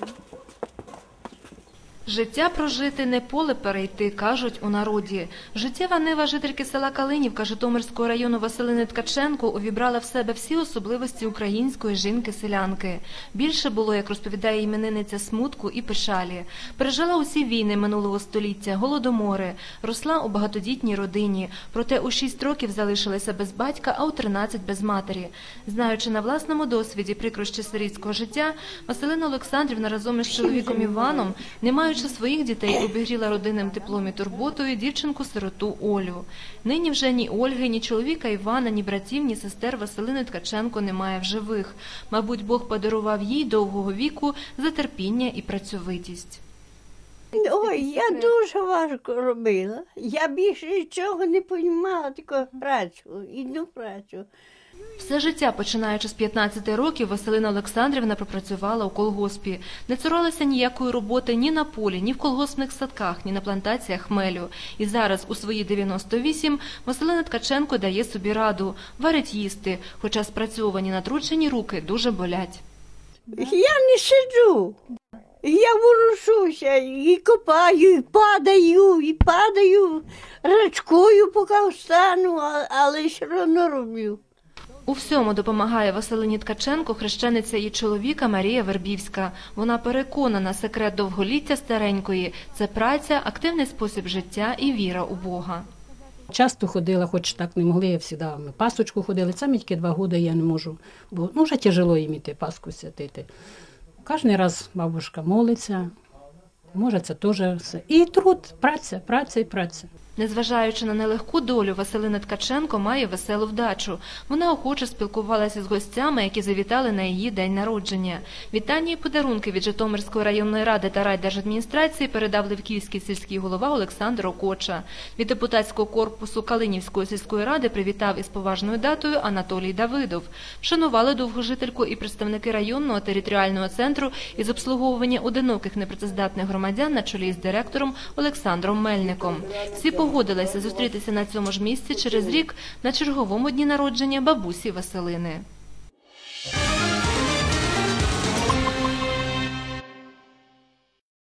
років. Життя прожити не поле перейти, кажуть у народі. Життєва нива жительки села Калинівка Житомирського району Василини Ткаченко увібрала в себе всі особливості української жінки-селянки. Більше було, як розповідає іменинниця, смутку і печалі. Пережила усі війни минулого століття, голодомори, росла у багатодітній родині, проте у 6 років залишилася без батька, а у 13 без матері. Знаючи на власному досвіді прикрощі сирітського життя, Василина Олександрівна разом із чоловіком Іваном, не маючи своїх дітей, обігріла родинним теплом і турботою дівчинку-сироту Олю. Нині вже ні Ольги, ні чоловіка Івана, ні братів, ні сестер Василини Ткаченко немає в живих. Мабуть, Бог подарував їй довгого віку за терпіння і працьовитість. Ой, я дуже важко робила. Я більше нічого не розуміла, тільки працю, одну працю. Все життя, починаючи з 15 років, Василина Олександрівна пропрацювала у колгоспі. Не цуралася ніякої роботи ні на полі, ні в колгоспних садках, ні на плантаціях хмелю. І зараз, у свої 98, Василина Ткаченко дає собі раду, варить їсти, хоча спрацьовані натручені руки дуже болять. Я не сиджу. Я ворушуся і копаю, і падаю, і падаю рачкою, поки встану, але все одно роблю. У всьому допомагає Василині Ткаченко хрещениця її чоловіка Марія Вербівська. Вона переконана, секрет довголіття старенької це праця, активний спосіб життя і віра у Бога. Часто ходила, хоч так не могли, я завжди ми пасочку ходили. Самі тільки два роки я не можу, бо ну, вже тяжело їм іти паску святити. Кожен раз бабушка молиться, може це теж все. І труд, праця, праця і праця. Незважаючи на нелегку долю, Василина Ткаченко має веселу вдачу. Вона охоче спілкувалася з гостями, які завітали на її день народження. Вітання і подарунки від Житомирської районної ради та райдержадміністрації передав Левківський сільський голова Олександр Окоча. Від депутатського корпусу Калинівської сільської ради привітав із поважною датою Анатолій Давидов. Вшанували довгожительку і представники районного територіального центру із обслуговування одиноких непрацездатних громадян на чолі з директором Олександром Мельником. Всі погодилися зустрітися на цьому ж місці через рік на черговому дні народження бабусі Василини.